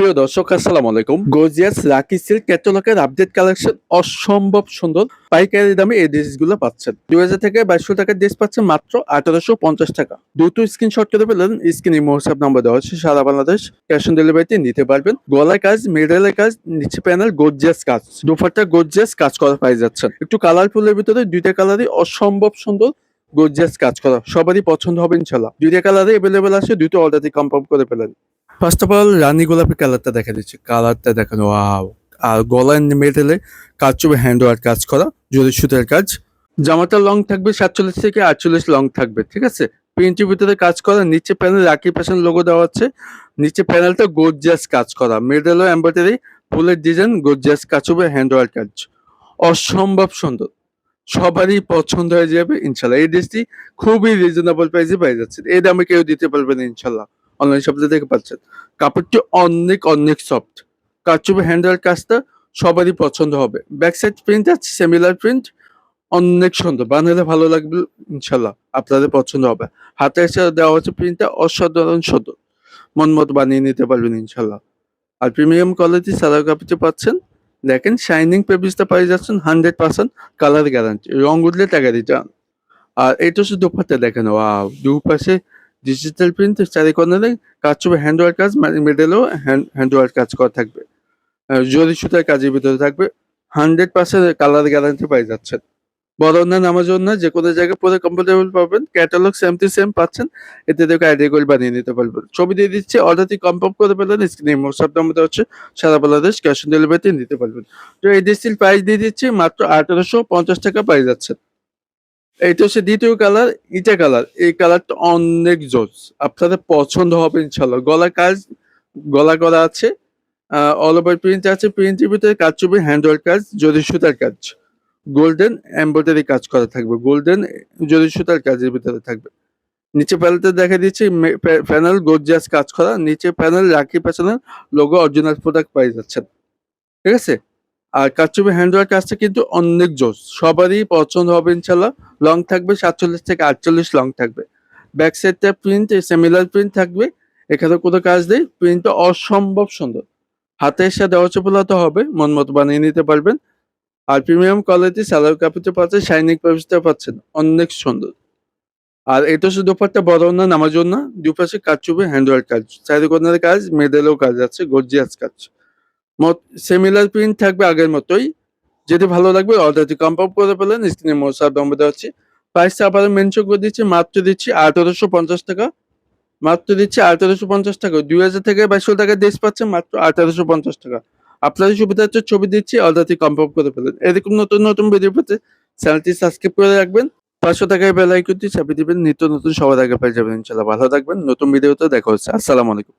প্রিয় দর্শক, আসসালামু আলাইকুম। গর্জিয়াস লাকি সিল্ক ক্যাটালগের আপডেট কালেকশন অসম্ভব সুন্দর। পাইকারি দামে এই ড্রেসগুলো পাচ্ছেন। দুই হাজার থেকে বাইশশো টাকার ড্রেস পাচ্ছেন মাত্র আঠারোশো পঞ্চাশ টাকা। দুটো স্ক্রিনশট করে পেলেন স্ক্রিনে হোয়াটসঅ্যাপ নাম্বার দেওয়া হচ্ছে সারা বাংলাদেশ ক্যাশ অন ডেলিভারিতে নিতে পারবেন। গলায় কাজ মেডেলের কাজ, নিচে প্যানেল গর্জিয়াস কাজ। দুপাট্টা গর্জিয়াস কাজ করা পাই যাচ্ছেন। একটু কালারফুলের ভিতরে দুইটা কালারই অসম্ভব সুন্দর গর্জিয়াস কাজ করা। সবারই পছন্দ হবে ইনশাল্লাহ দুইটা কালারে এভেলেবেল আছে। দুটো অর্ডারই কনফার্ম করে ফেলেন। ফার্স্ট অফ অল রানী গোলাপি কালারটা দেখা দিচ্ছে। কালারটা দেখানো ওয়াও আর গলায় মেটেলে কাজ চুবে হ্যান্ড ওয়ার্ক কাজ করা জরি সুতের কাজ। জামাটা লং থাকবে সাতচল্লিশ থেকে আটচল্লিশ লং থাকবে, ঠিক আছে? প্রিন্টের ভিতরে কাজ করা, নিচে প্যানেল রাকি ফ্যাশন লোগো দেওয়া আছে। নিচে প্যানেলটা গোর্জিয়াস কাজ করা। মিডলও এম্ব্রয়ডারি ফুলের ডিজাইন গোর্জিয়াস কাজ হবে হ্যান্ড ওয়ার্ক কাজ। অসম্ভব সুন্দর। সবারই পছন্দ হয়ে যাবে, ইনশাল্লাহ। এই ড্রেসটি খুবই রিজনেবল প্রাইসে পেয়ে যাচ্ছে। এই দামে কেউ দিতে পারবে না, ইনশাল্লাহ। অনলাইন শপে দেখে পাচ্ছেন। কাপড়টি অনেক অনেক সফট কাচুবে হ্যান্ডেল কাজটা সবারই পছন্দ হবে। ব্যাক সাইড প্রিন্ট আছে সিমিলার প্রিন্ট অনেক সুন্দর। বানালে ভালো লাগবে, ইনশাল্লাহ আপনাদের পছন্দ হবে। হাতে দেওয়া হচ্ছে প্রিন্টটা অসাধারণ সুন্দর। মন মতো বানিয়ে নিতে পারবেন, ইনশাল্লাহ। আর প্রিমিয়াম কোয়ালিটি সাদা কাপড়টি পাচ্ছেন। দেখেন শাইনিং পেপিসটা পেয়ে যাচ্ছেন হান্ড্রেড পার্সেন্ট কালার গ্যারান্টি রং উঠলে টাকা রিটার্ন আর এটা শুধু দুপাট্টা, দেখেন ওয়াও দুপাশে ডিজিটাল প্রিন্ট চারি কর্নারে কাজ হবে হ্যান্ড ওয়ার্ক কাজ মিডেলেও হ্যান্ড ওয়ার্ক কাজ করা থাকবে। জরি সুতার কাজের ভিতরে থাকবে। হান্ড্রেড পার্সেন্ট কালার গ্যারান্টি পাই যাচ্ছেন। বড় না নামাজন না, যে কোনো জায়গায় পুরো কমফোর্টেবল পাবেন ক্যাটালগ সেম টু সেম পাচ্ছেন, এতে দেখে আইডিয়া করে বানিয়ে নিতে পারবেন। ছবি দিয়ে দিচ্ছে অর্ডারটি কনফার্ম করে পেলেন স্ক্রিনে হোয়াটসঅ্যাপ নাম্বার হচ্ছে সারা বাংলাদেশ ক্যাশ অন ডেলিভারিতে নিতে পারবেন। তো এই ডিস্টিল প্রাইস দিয়ে দিচ্ছে, মাত্র আঠারোশো পঞ্চাশ টাকা পাই যাচ্ছে এইটা হচ্ছে দ্বিতীয় কালার ইটা কালার এই কালারটা অনেক জোস। আপনাদের পছন্দ হবে ইনশাল্লাহ। গলা কাজ, গলা করা আছে অল ওভার প্রিন্ট আছে। প্রিন্টের ভিতরে কাজ চলবে হ্যান্ডওয়ার্ক কাজ জরি সুতার কাজ। গোল্ডেন এমব্রয়ডারি কাজ করা থাকবে। গোল্ডেন জরি সুতার কাজের ভিতরে থাকবে। নিচে প্যানেলটা দেখা দিচ্ছি প্যানেল গোর্জিয়াস কাজ করা। নিচে প্যানেল রাখি প্যানেল লোগো অরিজিনাল প্রোডাক্ট পাই যাচ্ছেন ঠিক আছে? আর কাচুবি হ্যান্ড ওয়ার্ক কাজটা কিন্তু অনেক জোস। সবারই পছন্দ হবে ইনশাল্লাহ। লং থাকবে সাতচল্লিশ থেকে আটচল্লিশ লং থাকবে। ব্যাক সাইডটা প্রিন্ট সেমিলার প্রিন্ট থাকবে। এখানে কোনো কাজ নেই। প্রিন্টটা অসম্ভব সুন্দর। হাতে এসে দেওয়া চপলাতে হবে, মন মতো বানিয়ে নিতে পারবেন। আর প্রিমিয়াম কোয়ালিটি স্যালার কাপড়তে পাচ্ছেন শাইনিং পাচ্ছেন পাচ্ছেন। অনেক সুন্দর। আর এটা শুধু দুপাট্টা বড় না নামার জন্য দুপাশে কাজ চুবে হ্যান্ডওয়ার্ক কাজ। চারি কর্নারের কাজ মেডেলেও কাজ আছে গর্জিয়াস কাজ। সিমিলার প্রিন্ট থাকবে আগের মতোই। যদি ভালো লাগবে অর্ডারটি কনফার্ম করে পেলেন স্ক্রিনে মোসার নম্বর দেওয়া হচ্ছে প্রাইসটা আবার মেনশন করে দিচ্ছি, মাত্র দিচ্ছি আঠারোশো পঞ্চাশ টাকা। মাত্র দিচ্ছি আঠারোশো পঞ্চাশ টাকা। দুই হাজার থেকে বাইশশো টাকা ড্রেস পাচ্ছেন মাত্র আঠারোশো পঞ্চাশ টাকা। আপনাদের সুবিধা হচ্ছে ছবি দিচ্ছি অর্ডারটি কনফার্ম করে ফেলেন। এরকম নতুন নতুন ভিডিও পেতে চ্যানেলটি সাবস্ক্রাইব করে রাখবেন। পাঁচশো টাকায় বেল আইকনটি চাপিয়ে দিবেন। নিত্য নতুন সবার আগে পেয়ে যাবেন ইনশাল্লাহ ভালো থাকবেন। নতুন ভিডিওতে দেখা হচ্ছে। আসসালামু আলাইকুম।